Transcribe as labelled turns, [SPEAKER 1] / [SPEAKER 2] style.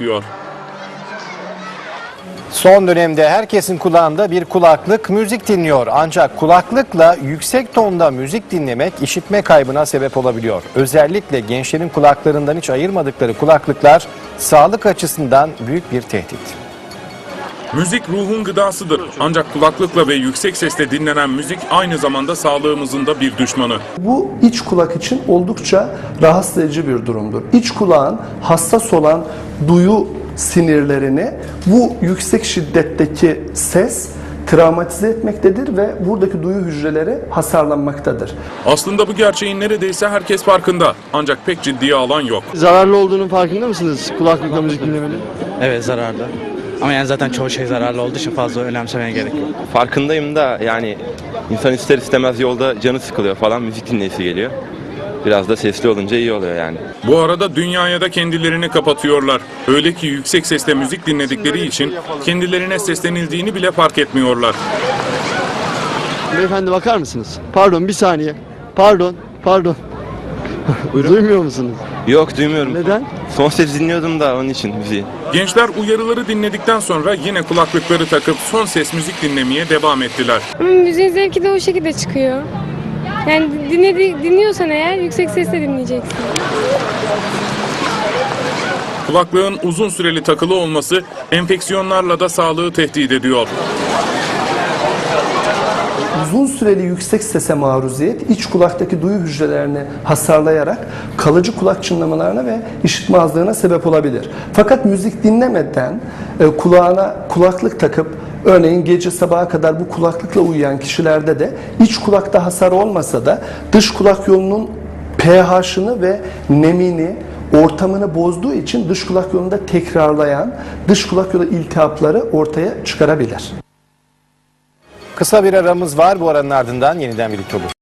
[SPEAKER 1] diyor.
[SPEAKER 2] Son dönemde herkesin kulağında bir kulaklık müzik dinliyor. Ancak kulaklıkla yüksek tonda müzik dinlemek işitme kaybına sebep olabiliyor. Özellikle gençlerin kulaklarından hiç ayırmadıkları kulaklıklar sağlık açısından büyük bir tehdit.
[SPEAKER 1] Müzik ruhun gıdasıdır. Ancak kulaklıkla ve yüksek sesle dinlenen müzik aynı zamanda sağlığımızın da bir düşmanı.
[SPEAKER 3] Bu iç kulak için oldukça rahatsız edici bir durumdur. İç kulağın hassas olan duyu sinirlerini bu yüksek şiddetteki ses travmatize etmektedir ve buradaki duyu hücreleri hasarlanmaktadır.
[SPEAKER 1] Aslında bu gerçeğin neredeyse herkes farkında. Ancak pek ciddiye alan yok.
[SPEAKER 4] Zararlı olduğunun farkında mısınız kulaklıkla müzik dinlemenin?
[SPEAKER 5] Evet zararlı. Ama yani zaten çoğu şey zararlı olduğu için fazla önemsemeye gerek yok.
[SPEAKER 6] Farkındayım da yani insan ister istemez yolda canı sıkılıyor falan müzik dinleyesi geliyor. Biraz da sesli olunca iyi oluyor yani.
[SPEAKER 1] Bu arada dünyaya da kendilerini kapatıyorlar. Öyle ki yüksek sesle müzik dinledikleri için kendilerine seslenildiğini bile fark etmiyorlar.
[SPEAKER 4] Beyefendi bakar mısınız? Pardon bir saniye. Pardon, pardon. Duymuyor musunuz?
[SPEAKER 6] Yok duymuyorum.
[SPEAKER 4] Neden?
[SPEAKER 6] Son ses dinliyordum da onun için müziği.
[SPEAKER 1] Gençler uyarıları dinledikten sonra yine kulaklıkları takıp son ses müzik dinlemeye devam ettiler.
[SPEAKER 7] Ama müziğin zevki de o şekilde çıkıyor. Yani dinledi, dinliyorsan eğer yüksek sesle dinleyeceksin.
[SPEAKER 1] Kulaklığın uzun süreli takılı olması enfeksiyonlarla da sağlığı tehdit ediyor.
[SPEAKER 3] Uzun süreli yüksek sese maruziyet iç kulaktaki duyu hücrelerini hasarlayarak kalıcı kulak çınlamalarına ve işitme azlığına sebep olabilir. Fakat müzik dinlemeden e, kulağına kulaklık takıp örneğin gece sabaha kadar bu kulaklıkla uyuyan kişilerde de iç kulakta hasar olmasa da dış kulak yolunun pH'ını ve nemini ortamını bozduğu için dış kulak yolunda tekrarlayan dış kulak yolu iltihapları ortaya çıkarabilir.
[SPEAKER 2] Kısa bir aramız var bu aranın ardından yeniden birlikte oluruz.